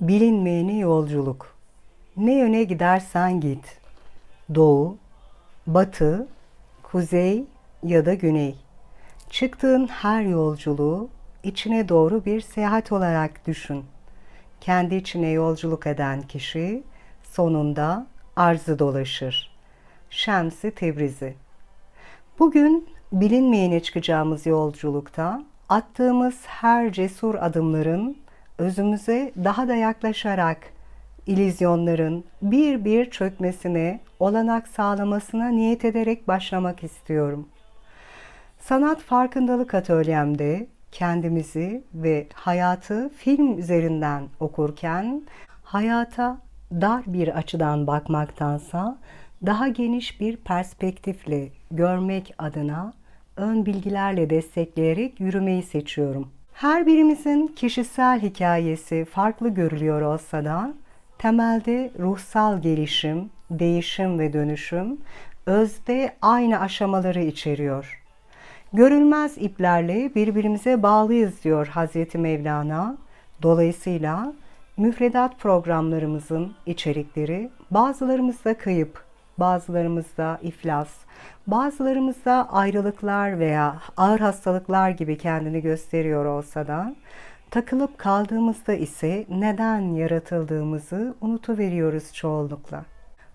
Bilinmeyeni yolculuk. Ne yöne gidersen git. Doğu, batı, kuzey ya da güney. Çıktığın her yolculuğu içine doğru bir seyahat olarak düşün. Kendi içine yolculuk eden kişi sonunda arzı dolaşır. Şemsi Tebrizi Bugün bilinmeyene çıkacağımız yolculukta attığımız her cesur adımların özümüze daha da yaklaşarak ilizyonların bir bir çökmesine olanak sağlamasına niyet ederek başlamak istiyorum. Sanat farkındalık atölyemde kendimizi ve hayatı film üzerinden okurken hayata dar bir açıdan bakmaktansa daha geniş bir perspektifle görmek adına ön bilgilerle destekleyerek yürümeyi seçiyorum. Her birimizin kişisel hikayesi farklı görülüyor olsa da temelde ruhsal gelişim, değişim ve dönüşüm özde aynı aşamaları içeriyor. Görülmez iplerle birbirimize bağlıyız diyor Hazreti Mevlana. Dolayısıyla müfredat programlarımızın içerikleri bazılarımızda kayıp, bazılarımızda iflas, bazılarımızda ayrılıklar veya ağır hastalıklar gibi kendini gösteriyor olsa da takılıp kaldığımızda ise neden yaratıldığımızı unutuveriyoruz çoğunlukla.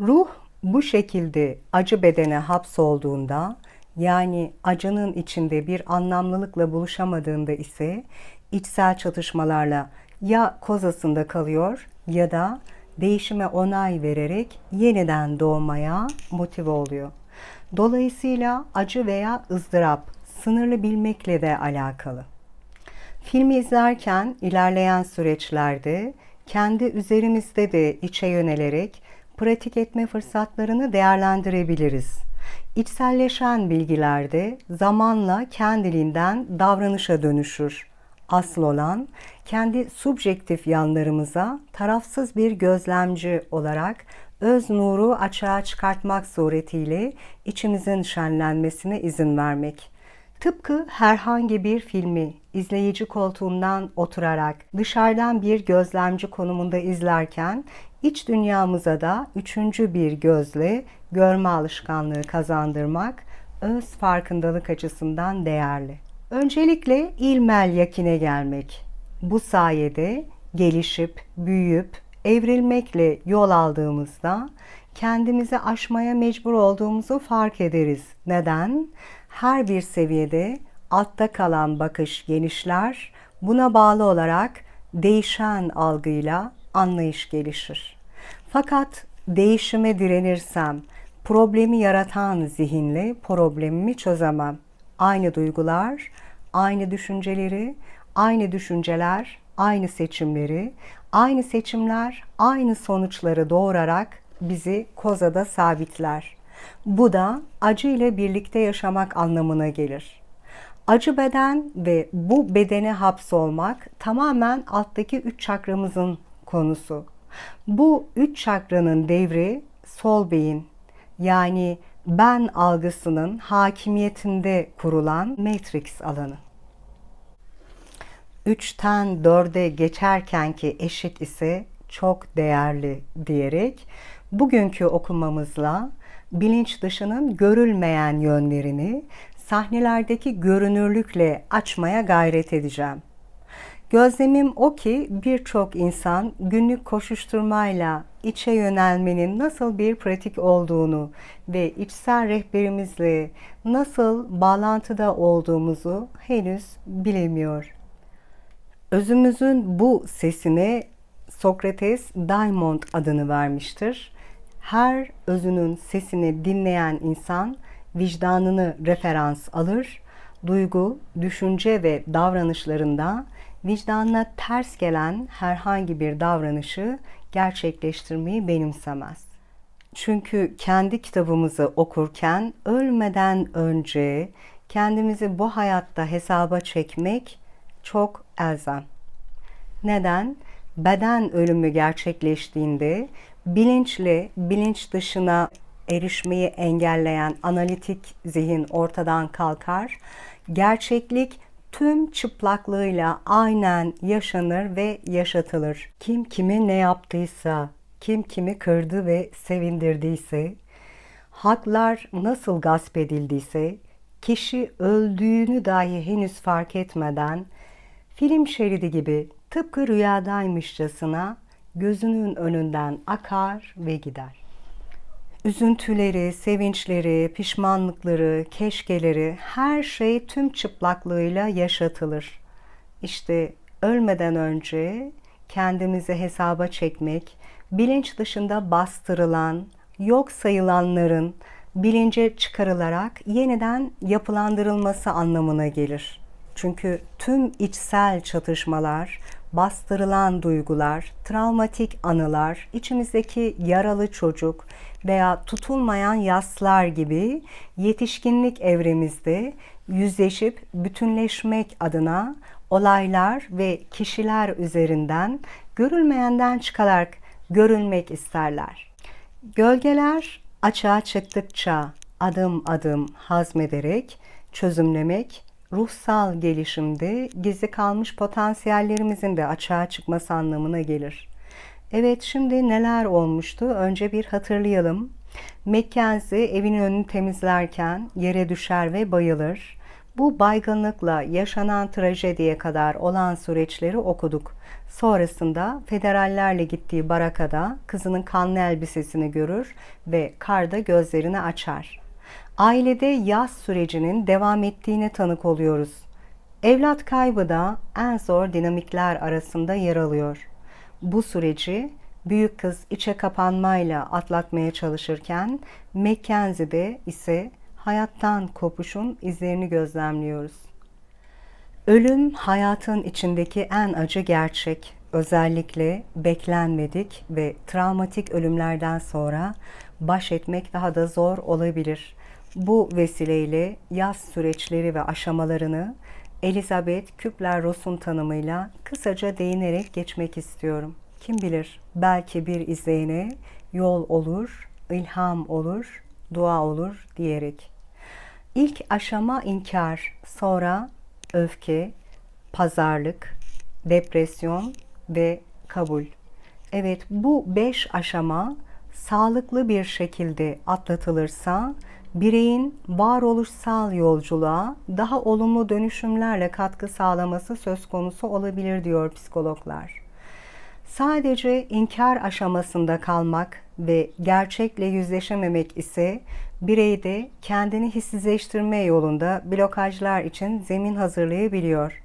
Ruh bu şekilde acı bedene hapsolduğunda yani acının içinde bir anlamlılıkla buluşamadığında ise içsel çatışmalarla ya kozasında kalıyor ya da değişime onay vererek yeniden doğmaya motive oluyor. Dolayısıyla acı veya ızdırap sınırlı bilmekle de alakalı. Filmi izlerken ilerleyen süreçlerde kendi üzerimizde de içe yönelerek pratik etme fırsatlarını değerlendirebiliriz. İçselleşen bilgilerde zamanla kendiliğinden davranışa dönüşür. Asıl olan kendi subjektif yanlarımıza tarafsız bir gözlemci olarak öz nuru açığa çıkartmak suretiyle içimizin şenlenmesine izin vermek. Tıpkı herhangi bir filmi izleyici koltuğundan oturarak dışarıdan bir gözlemci konumunda izlerken iç dünyamıza da üçüncü bir gözle görme alışkanlığı kazandırmak öz farkındalık açısından değerli. Öncelikle ilmel yakine gelmek. Bu sayede gelişip, büyüyüp, evrilmekle yol aldığımızda kendimizi aşmaya mecbur olduğumuzu fark ederiz. Neden? Her bir seviyede altta kalan bakış genişler. Buna bağlı olarak değişen algıyla anlayış gelişir. Fakat değişime direnirsem, problemi yaratan zihinle problemimi çözemem. Aynı duygular, aynı düşünceleri, aynı düşünceler, aynı seçimleri, aynı seçimler, aynı sonuçları doğurarak bizi kozada sabitler. Bu da acı ile birlikte yaşamak anlamına gelir. Acı beden ve bu bedene hapsolmak tamamen alttaki üç çakramızın konusu. Bu üç çakranın devri sol beyin yani ben algısının hakimiyetinde kurulan matrix alanı. 3'ten 4'e geçerkenki eşit ise çok değerli diyerek bugünkü okumamızla bilinç dışının görülmeyen yönlerini sahnelerdeki görünürlükle açmaya gayret edeceğim. Gözlemim o ki birçok insan günlük koşuşturmayla içe yönelmenin nasıl bir pratik olduğunu ve içsel rehberimizle nasıl bağlantıda olduğumuzu henüz bilemiyor. Özümüzün bu sesine Sokrates Diamond adını vermiştir. Her özünün sesini dinleyen insan vicdanını referans alır, duygu, düşünce ve davranışlarında vicdanına ters gelen herhangi bir davranışı gerçekleştirmeyi benimsemez. Çünkü kendi kitabımızı okurken ölmeden önce kendimizi bu hayatta hesaba çekmek çok elzem. Neden? Beden ölümü gerçekleştiğinde bilinçle bilinç dışına erişmeyi engelleyen analitik zihin ortadan kalkar. Gerçeklik tüm çıplaklığıyla aynen yaşanır ve yaşatılır. Kim kime ne yaptıysa, kim kimi kırdı ve sevindirdiyse, haklar nasıl gasp edildiyse, kişi öldüğünü dahi henüz fark etmeden film şeridi gibi tıpkı rüyadaymışçasına gözünün önünden akar ve gider. Üzüntüleri, sevinçleri, pişmanlıkları, keşkeleri her şey tüm çıplaklığıyla yaşatılır. İşte ölmeden önce kendimizi hesaba çekmek, bilinç dışında bastırılan, yok sayılanların bilince çıkarılarak yeniden yapılandırılması anlamına gelir. Çünkü tüm içsel çatışmalar, bastırılan duygular, travmatik anılar, içimizdeki yaralı çocuk veya tutulmayan yaslar gibi yetişkinlik evremizde yüzleşip bütünleşmek adına olaylar ve kişiler üzerinden görülmeyenden çıkarak görülmek isterler. Gölgeler açığa çıktıkça adım adım hazmederek çözümlemek ruhsal gelişimde gizli kalmış potansiyellerimizin de açığa çıkması anlamına gelir. Evet şimdi neler olmuştu? Önce bir hatırlayalım. Mackenzie evinin önünü temizlerken yere düşer ve bayılır. Bu baygınlıkla yaşanan trajediye kadar olan süreçleri okuduk. Sonrasında federallerle gittiği barakada kızının kanlı elbisesini görür ve karda gözlerini açar. Ailede yaz sürecinin devam ettiğine tanık oluyoruz. Evlat kaybı da en zor dinamikler arasında yer alıyor. Bu süreci büyük kız içe kapanmayla atlatmaya çalışırken Mackenzie'de ise hayattan kopuşun izlerini gözlemliyoruz. Ölüm hayatın içindeki en acı gerçek. Özellikle beklenmedik ve travmatik ölümlerden sonra baş etmek daha da zor olabilir. Bu vesileyle yaz süreçleri ve aşamalarını Elizabeth Kübler-Ross'un tanımıyla kısaca değinerek geçmek istiyorum. Kim bilir belki bir izleyene yol olur, ilham olur, dua olur diyerek. İlk aşama inkar, sonra öfke, pazarlık, depresyon ve kabul. Evet bu beş aşama sağlıklı bir şekilde atlatılırsa bireyin varoluşsal yolculuğa daha olumlu dönüşümlerle katkı sağlaması söz konusu olabilir diyor psikologlar. Sadece inkar aşamasında kalmak ve gerçekle yüzleşememek ise bireyde kendini hissizleştirme yolunda blokajlar için zemin hazırlayabiliyor.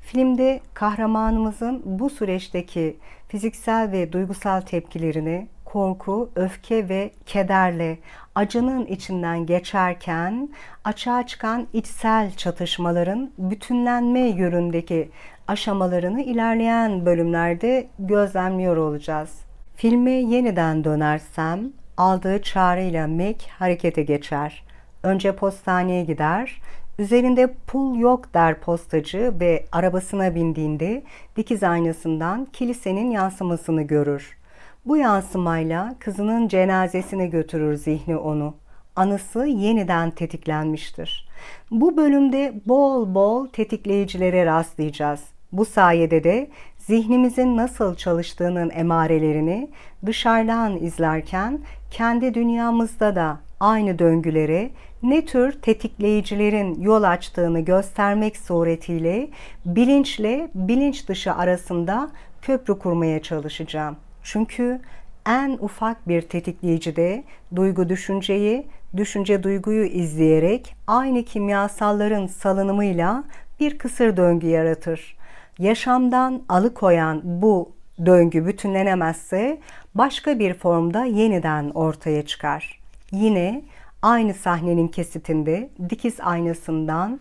Filmde kahramanımızın bu süreçteki fiziksel ve duygusal tepkilerini korku, öfke ve kederle acının içinden geçerken açığa çıkan içsel çatışmaların bütünlenme yönündeki aşamalarını ilerleyen bölümlerde gözlemliyor olacağız. Filme yeniden dönersem aldığı çağrıyla Mac harekete geçer. Önce postaneye gider, Üzerinde pul yok der postacı ve arabasına bindiğinde dikiz aynasından kilisenin yansımasını görür. Bu yansımayla kızının cenazesine götürür zihni onu. Anısı yeniden tetiklenmiştir. Bu bölümde bol bol tetikleyicilere rastlayacağız. Bu sayede de zihnimizin nasıl çalıştığının emarelerini dışarıdan izlerken kendi dünyamızda da aynı döngülere ne tür tetikleyicilerin yol açtığını göstermek suretiyle bilinçle bilinç dışı arasında köprü kurmaya çalışacağım. Çünkü en ufak bir tetikleyicide duygu düşünceyi, düşünce duyguyu izleyerek aynı kimyasalların salınımıyla bir kısır döngü yaratır. Yaşamdan alıkoyan bu döngü bütünlenemezse başka bir formda yeniden ortaya çıkar. Yine aynı sahnenin kesitinde dikiz aynasından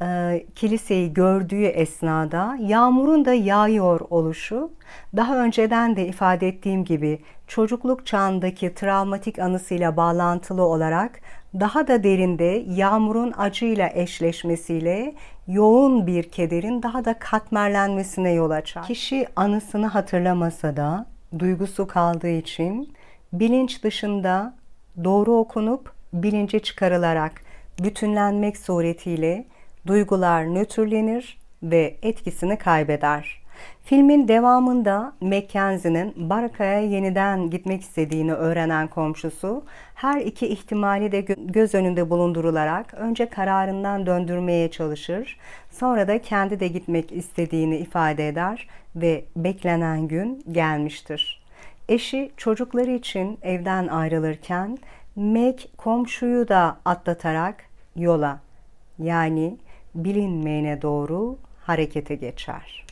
e, kiliseyi gördüğü esnada yağmurun da yağıyor oluşu daha önceden de ifade ettiğim gibi çocukluk çağındaki travmatik anısıyla bağlantılı olarak daha da derinde yağmurun acıyla eşleşmesiyle yoğun bir kederin daha da katmerlenmesine yol açar. Kişi anısını hatırlamasa da duygusu kaldığı için bilinç dışında doğru okunup bilince çıkarılarak bütünlenmek suretiyle Duygular nötrlenir ve etkisini kaybeder. Filmin devamında Mackenzie'nin Baraka'ya yeniden gitmek istediğini öğrenen komşusu her iki ihtimali de göz önünde bulundurularak önce kararından döndürmeye çalışır, sonra da kendi de gitmek istediğini ifade eder ve beklenen gün gelmiştir. Eşi çocukları için evden ayrılırken Meg komşuyu da atlatarak yola yani bilinmeyene doğru harekete geçer.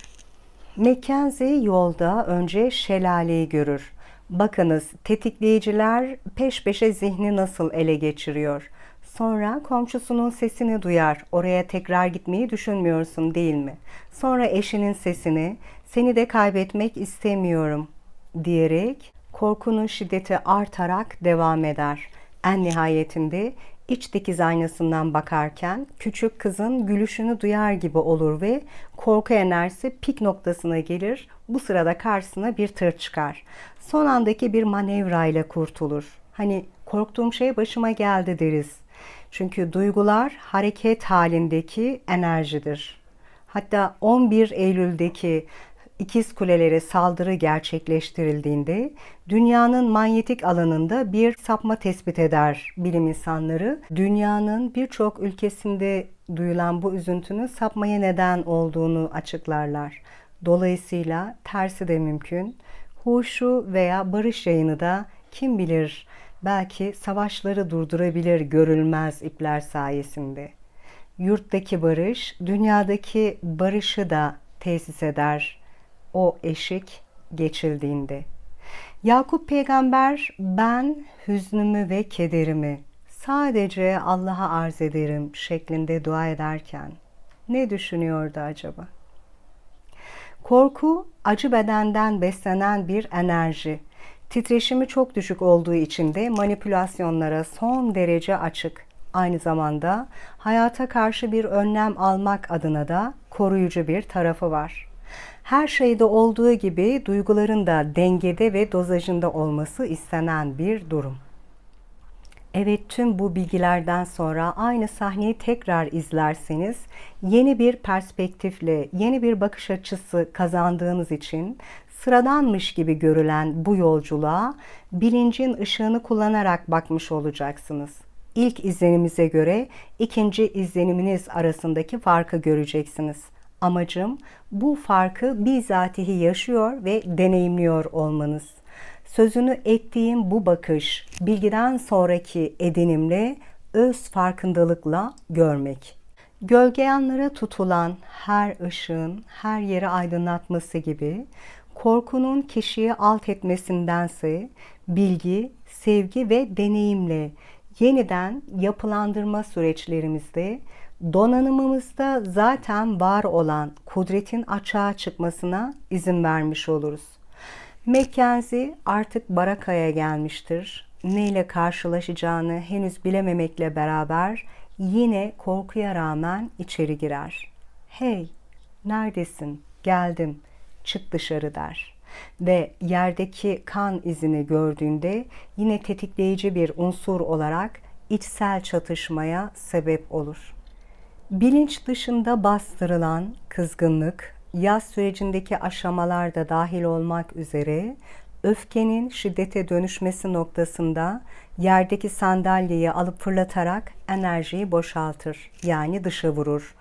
Mackenzie yolda önce şelaleyi görür. Bakınız tetikleyiciler peş peşe zihni nasıl ele geçiriyor. Sonra komşusunun sesini duyar. Oraya tekrar gitmeyi düşünmüyorsun değil mi? Sonra eşinin sesini seni de kaybetmek istemiyorum diyerek korkunun şiddeti artarak devam eder. En nihayetinde iç dikiz aynasından bakarken küçük kızın gülüşünü duyar gibi olur ve korku enerjisi pik noktasına gelir. Bu sırada karşısına bir tır çıkar. Son andaki bir manevrayla kurtulur. Hani korktuğum şey başıma geldi deriz. Çünkü duygular hareket halindeki enerjidir. Hatta 11 Eylül'deki İkiz Kulelere saldırı gerçekleştirildiğinde dünyanın manyetik alanında bir sapma tespit eder bilim insanları. Dünyanın birçok ülkesinde duyulan bu üzüntünün sapmaya neden olduğunu açıklarlar. Dolayısıyla tersi de mümkün. Huşu veya barış yayını da kim bilir belki savaşları durdurabilir görülmez ipler sayesinde. Yurttaki barış, dünyadaki barışı da tesis eder o eşik geçildiğinde. Yakup peygamber ben hüznümü ve kederimi sadece Allah'a arz ederim şeklinde dua ederken ne düşünüyordu acaba? Korku acı bedenden beslenen bir enerji. Titreşimi çok düşük olduğu için de manipülasyonlara son derece açık. Aynı zamanda hayata karşı bir önlem almak adına da koruyucu bir tarafı var. Her şeyde olduğu gibi duyguların da dengede ve dozajında olması istenen bir durum. Evet tüm bu bilgilerden sonra aynı sahneyi tekrar izlerseniz yeni bir perspektifle, yeni bir bakış açısı kazandığınız için sıradanmış gibi görülen bu yolculuğa bilincin ışığını kullanarak bakmış olacaksınız. İlk izlenimize göre ikinci izleniminiz arasındaki farkı göreceksiniz. Amacım bu farkı bizatihi yaşıyor ve deneyimliyor olmanız. Sözünü ettiğim bu bakış bilgiden sonraki edinimle öz farkındalıkla görmek. Gölge yanlara tutulan her ışığın her yeri aydınlatması gibi korkunun kişiyi alt etmesindense bilgi, sevgi ve deneyimle yeniden yapılandırma süreçlerimizde donanımımızda zaten var olan kudretin açığa çıkmasına izin vermiş oluruz. Mackenzie artık Baraka'ya gelmiştir. Neyle karşılaşacağını henüz bilememekle beraber yine korkuya rağmen içeri girer. Hey, neredesin? Geldim. Çık dışarı der. Ve yerdeki kan izini gördüğünde yine tetikleyici bir unsur olarak içsel çatışmaya sebep olur. Bilinç dışında bastırılan kızgınlık, yaz sürecindeki aşamalar da dahil olmak üzere öfkenin şiddete dönüşmesi noktasında yerdeki sandalyeyi alıp fırlatarak enerjiyi boşaltır. Yani dışa vurur.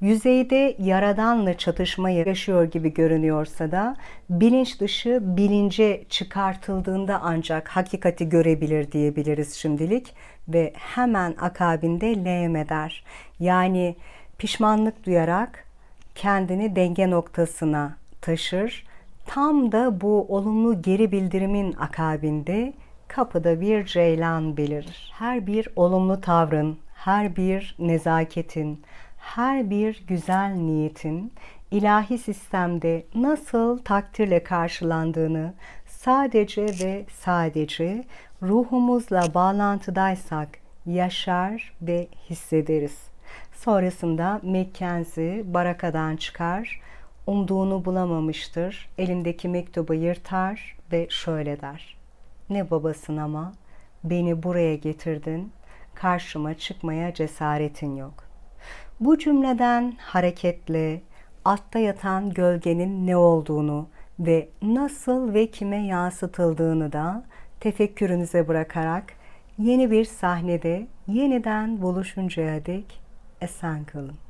Yüzeyde yaradanla çatışmayı yaşıyor gibi görünüyorsa da bilinç dışı bilince çıkartıldığında ancak hakikati görebilir diyebiliriz şimdilik ve hemen akabinde lehim eder. Yani pişmanlık duyarak kendini denge noktasına taşır. Tam da bu olumlu geri bildirimin akabinde kapıda bir ceylan belirir. Her bir olumlu tavrın, her bir nezaketin, her bir güzel niyetin ilahi sistemde nasıl takdirle karşılandığını sadece ve sadece ruhumuzla bağlantıdaysak yaşar ve hissederiz. Sonrasında Mackenzie barakadan çıkar, umduğunu bulamamıştır, elindeki mektubu yırtar ve şöyle der. Ne babasın ama beni buraya getirdin, karşıma çıkmaya cesaretin yok. Bu cümleden hareketle altta yatan gölgenin ne olduğunu ve nasıl ve kime yansıtıldığını da tefekkürünüze bırakarak yeni bir sahnede yeniden buluşuncaya dek esen kalın.